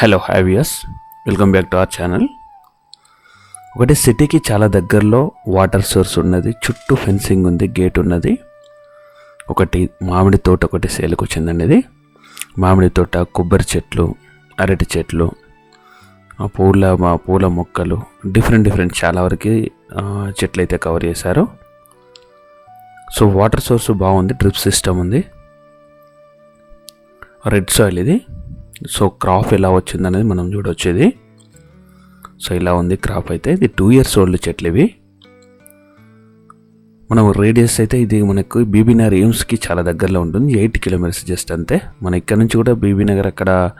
Hello హ్యావియస్ welcome back to our channel. ఒకటి సిటీకి చాలా దగ్గరలో వాటర్ సోర్స్ ఉన్నది. చుట్టూ ఫెన్సింగ్ ఉంది గేట్ ఉన్నది. ఒకటి మామిడి తోట ఒకటి సేల్కి వచ్చిందండి ఇది. మామిడి తోట కొబ్బరి చెట్లు అరటి చెట్లు పూల మా పూల మొక్కలు డిఫరెంట్ డిఫరెంట్ చాలా వరకు చెట్లు అయితే కవర్ చేశారు. సో వాటర్ సోర్స్ బాగుంది డ్రిప్ సిస్టమ్ ఉంది. రెడ్ సాయిల్ ఇది. సో క్రాప్ ఎలా వచ్చిందనేది మనం చూడొచ్చేది. సో ఇలా ఉంది క్రాప్ అయితే. ఇది టూ ఇయర్స్ ఓల్డ్ చెట్లు ఇవి. మనం రేడియస్ అయితే ఇది మనకు బీబీనగర్ ఎయిమ్స్కి చాలా దగ్గరలో ఉంటుంది. ఎయిట్ కిలోమీటర్స్ జస్ట్ అంతే. మన ఇక్కడ నుంచి కూడా బీబీనగర్ అక్కడ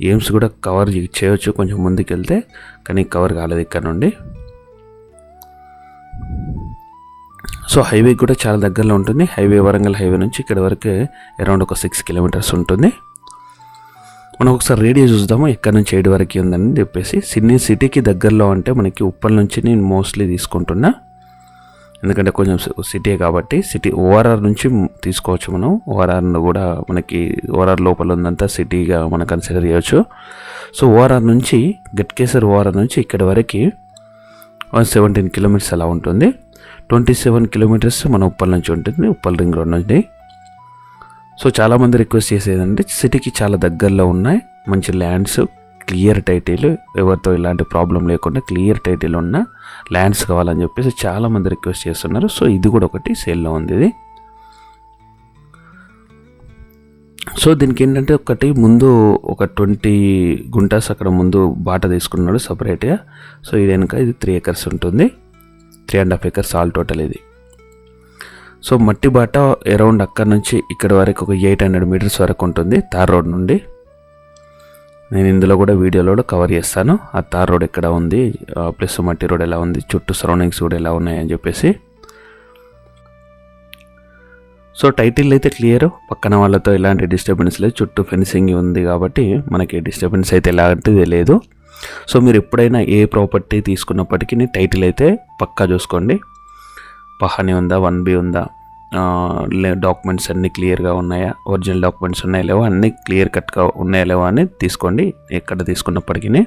ఎయిమ్స్ కూడా కవర్ చేయొచ్చు కొంచెం ముందుకు వెళ్తే కానీ కవర్ కాలేదు ఇక్కడ నుండి. సో హైవే కూడా చాలా దగ్గరలో ఉంటుంది. హైవే వరంగల్ హైవే నుంచి ఇక్కడ వరకు అరౌండ్ ఒక సిక్స్ కిలోమీటర్స్ ఉంటుంది. మనం ఒకసారి రేడియో చూద్దాము? ఎక్కడి నుంచి ఏడు వరకు ఉందని చెప్పేసి సిడ్నీ సిటీకి దగ్గరలో అంటే మనకి ఉప్పల్ నుంచి నేను మోస్ట్లీ తీసుకుంటున్నా. ఎందుకంటే కొంచెం సిటీ కాబట్టి సిటీ ఓఆర్ఆర్ నుంచి తీసుకోవచ్చు మనం. ఓఆర్ఆర్ కూడా మనకి ఓఆర్ఆర్ లోపల ఉందంతా సిటీగా మనం కన్సిడర్ చేయవచ్చు సో ఓఆర్ఆర్ నుంచి గట్కేసర్ ఓఆర్ఆర్ నుంచి ఇక్కడ వరకు సెవెంటీన్ కిలోమీటర్స్ అలా ఉంటుంది. ట్వంటీ సెవెన్ కిలోమీటర్స్ మన ఉప్పల్ నుంచి ఉంటుంది ఉప్పల్ రింగ్ రోడ్ నుండి. సో చాలామంది రిక్వెస్ట్ చేసేదంటే సిటీకి చాలా దగ్గరలో ఉన్నాయి. మంచి ల్యాండ్స్ క్లియర్ టైటిల్ ఎవరితో ఇలాంటి ప్రాబ్లం లేకుండా క్లియర్ టైటిల్ ఉన్న ల్యాండ్స్ కావాలని చెప్పేసి చాలామంది రిక్వెస్ట్ చేస్తున్నారు. సో ఇది కూడా ఒకటి సేల్లో ఉంది ఇది. సో దీనికి ఏంటంటే ఒకటి ముందు ఒక ట్వంటీ గుంటాస్ అక్కడ ముందు బాట తీసుకున్నాడు సపరేట్గా. సో ఇది వెనుక ఇది త్రీ ఎకర్స్ ఉంటుంది. Three and half acres all total ఇది. సో మట్టి బాట అరౌండ్ అక్కడి నుంచి ఇక్కడ వరకు ఒక ఎయిట్ హండ్రెడ్ మీటర్స్ వరకు ఉంటుంది తార్ రోడ్ నుండి. నేను ఇందులో కూడా వీడియోలో కూడా కవర్ చేస్తాను. ఆ తార్ రోడ్ ఎక్కడ ఉంది ప్లస్ మట్టి రోడ్ ఎలా ఉంది చుట్టూ సరౌండింగ్స్ కూడా ఎలా ఉన్నాయని చెప్పేసి. సో టైటిల్ అయితే క్లియర్ పక్కన వాళ్ళతో ఎలాంటి డిస్టర్బెన్స్ లేదు చుట్టూ ఫెన్సింగ్ ఉంది కాబట్టి మనకి డిస్టర్బెన్స్ అయితే ఎలాంటిది లేదు. సో మీరు ఎప్పుడైనా ఏ ప్రాపర్టీ తీసుకున్నప్పటికీ టైటిల్ అయితే పక్కా చూసుకోండి. పహాని ఉందా వన్ బి ఉందా? డాక్యుమెంట్స్ అన్నీ క్లియర్గా ఉన్నాయా? ఒరిజినల్ డాక్యుమెంట్స్ ఉన్నాయా లేవో? అన్నీ క్లియర్ కట్గా ఉన్నాయా లేవో అని తీసుకోండి. ఎక్కడ తీసుకున్నప్పటికీ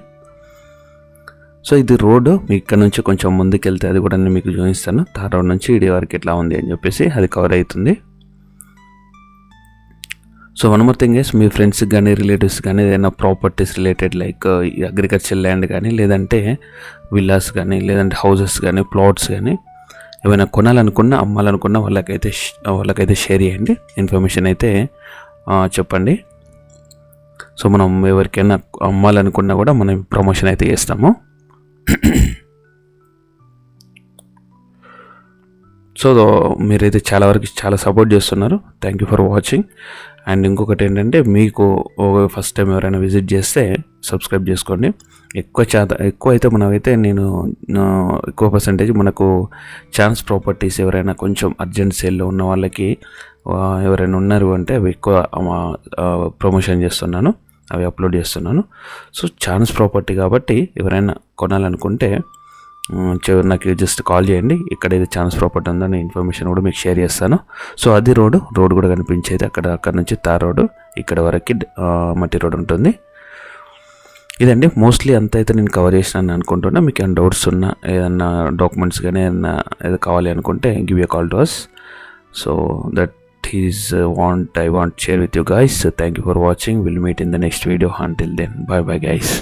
సో ఇది రోడ్డు మీ ఇక్కడ నుంచి కొంచెం ముందుకు వెళ్తే అది కూడా నేను మీకు చూపిస్తాను. తార్ రోడ్ నుంచి ఇడి వరకు ఎట్లా ఉంది అని చెప్పేసి అది కవర్ అవుతుంది. So one more thing is మీ ఫ్రెండ్స్కి కానీ రిలేటివ్స్ కానీ ఏదైనా properties related like agriculture land కానీ లేదంటే విల్లాస్ కానీ లేదంటే హౌసెస్ కానీ ప్లాట్స్ కానీ ఏమైనా కొనాలనుకున్నా అమ్మాలనుకున్నా వాళ్ళకైతే వాళ్ళకైతే షేర్ చేయండి. ఇన్ఫర్మేషన్ అయితే చెప్పండి. సో మనం ఎవరికైనా అమ్మాలనుకున్నా కూడా మనం ప్రమోషన్ అయితే చేస్తాము. సో మీరైతే చాలా వరకు చాలా సపోర్ట్ చేస్తున్నారు. Thank you for watching and ఇంకొకటి ఏంటంటే మీకు ఫస్ట్ టైం ఎవరైనా విజిట్ చేస్తే సబ్స్క్రైబ్ చేసుకోండి. ఎక్కువ శాతం ఎక్కువ అయితే మనమైతే నేను ఎక్కువ పర్సంటేజ్ మనకు ఛాన్స్ ప్రాపర్టీస్ ఎవరైనా కొంచెం అర్జెంట్ సేల్లో ఉన్న వాళ్ళకి ఎవరైనా ఉన్నారు అంటే అవి ఎక్కువ ప్రమోషన్ చేస్తున్నాను అవి అప్లోడ్ చేస్తున్నాను. సో ఛాన్స్ ప్రాపర్టీ కాబట్టి ఎవరైనా కొనాలనుకుంటే నాకు జస్ట్ కాల్ చేయండి. ఇక్కడ ఏదో ఛాన్స్ ప్రాపర్టీ ఉందని ఇన్ఫర్మేషన్ కూడా మీకు షేర్ చేస్తాను. సో అది రోడ్డు రోడ్ కూడా కనిపించేది అక్కడ అక్కడ నుంచి తార్ రోడ్డు ఇక్కడ వరకు మట్టి రోడ్ ఉంటుంది. ఇదండి. మోస్ట్లీ అంత అయితే నేను కవర్ చేసినాను అనుకుంటున్నా. మీకు ఏమైనా డౌట్స్ ఉన్నా ఏదన్నా డాక్యుమెంట్స్ కానీ ఏదన్నా ఏదో కావాలి అనుకుంటే give you call to us so that is want I want share with you guys thank you for watching will meet in the next video until then bye bye guys